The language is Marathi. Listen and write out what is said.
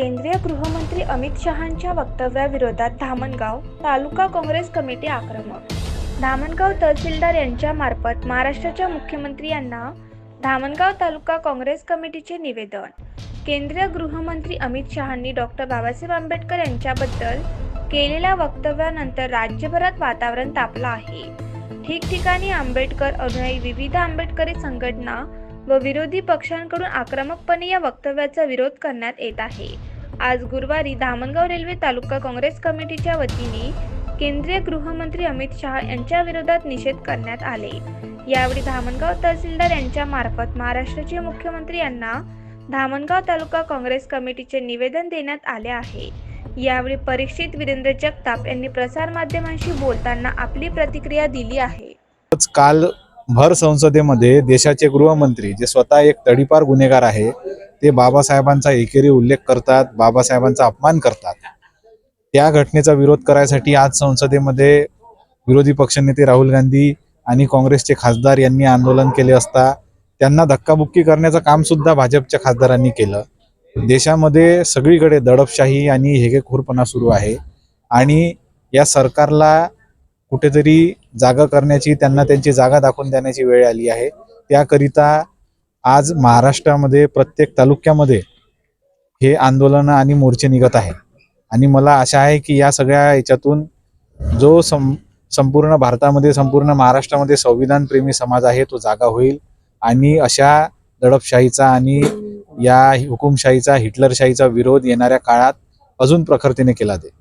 केंद्रीय गृहमंत्री अमित शहांच्या वक्तव्याविरोधात धामणगाव तालुका काँग्रेस कमिटी आक्रमक. धामणगाव तहसीलदार यांच्या मार्फत महाराष्ट्राच्या मुख्यमंत्री यांना धामणगाव तालुका काँग्रेस कमिटीचे निवेदन. केंद्रीय गृहमंत्री अमित शहांनी डॉक्टर बाबासाहेब आंबेडकर यांच्याबद्दल केलेल्या वक्तव्यानंतर राज्यभरात वातावरण तापलं आहे. ठिकठिकाणी आंबेडकर अनुयायी विविध आंबेडकरी संघटना व विरोधी पक्षांकडून आक्रमकपणे या वक्तव्याचा विरोध करण्यात येत आहे. आज गुरुवारी धामणगाव रेल्वे तालुका काँग्रेस कमिटीच्या वतीने केंद्रीय गृहमंत्री अमित शहा यांच्या विरोधात निषेध करण्यात आले. यावेळी धामणगाव तहसीलदार यांच्या मार्फत महाराष्ट्राचे मुख्यमंत्री यांना धामणगाव तालुका काँग्रेस कमिटीचे निवेदन देण्यात आले आहे. यावेळी परीक्षित वीरेंद्र जगताप यांनी प्रसारमाध्यमांशी बोलताना आपली प्रतिक्रिया दिली आहे. काल भर संसदेमध्ये देशाचे गृहमंत्री जे स्वतः एक तडीपार गुन्हेगार आहे ते बाबासाहेबांचा एकेरी उल्लेख करतात बाबासाहेबांचा अपमान करतात. त्या घटनेचा विरोध करायसाठी आज संसदेमध्ये विरोधी पक्षनेते राहुल गांधी आणि काँग्रेसचे खासदार यांनी आंदोलन केले असता त्यांना धक्काबुक्की करण्याचं काम सुद्धा भाजपच्या खासदारांनी केलं. देशामध्ये सगळीकडे दडपशाही आणि हेगेखोरपणा सुरू आहे आणि या सरकारला कुठेतरी जागा करण्याची त्यांना त्यांची जागा दाखवून देण्याची वेळ आली आहे. त्याकरिता आज महाराष्ट्रामध्ये प्रत्येक तालुक्यामध्ये हे आंदोलन आणि मोर्चे निघत आहे. आणि मला आशा आहे की या सगळ्या याच्यातून जो सं संपूर्ण भारतामध्ये संपूर्ण महाराष्ट्रामध्ये संविधानप्रेमी समाज आहे तो जागा होईल. आणि अशा दडपशाहीचा आणि या हुकुमशाहीचा हिटलरशाहीचा विरोध येणाऱ्या काळात अजून प्रखरतेने केला जाईल.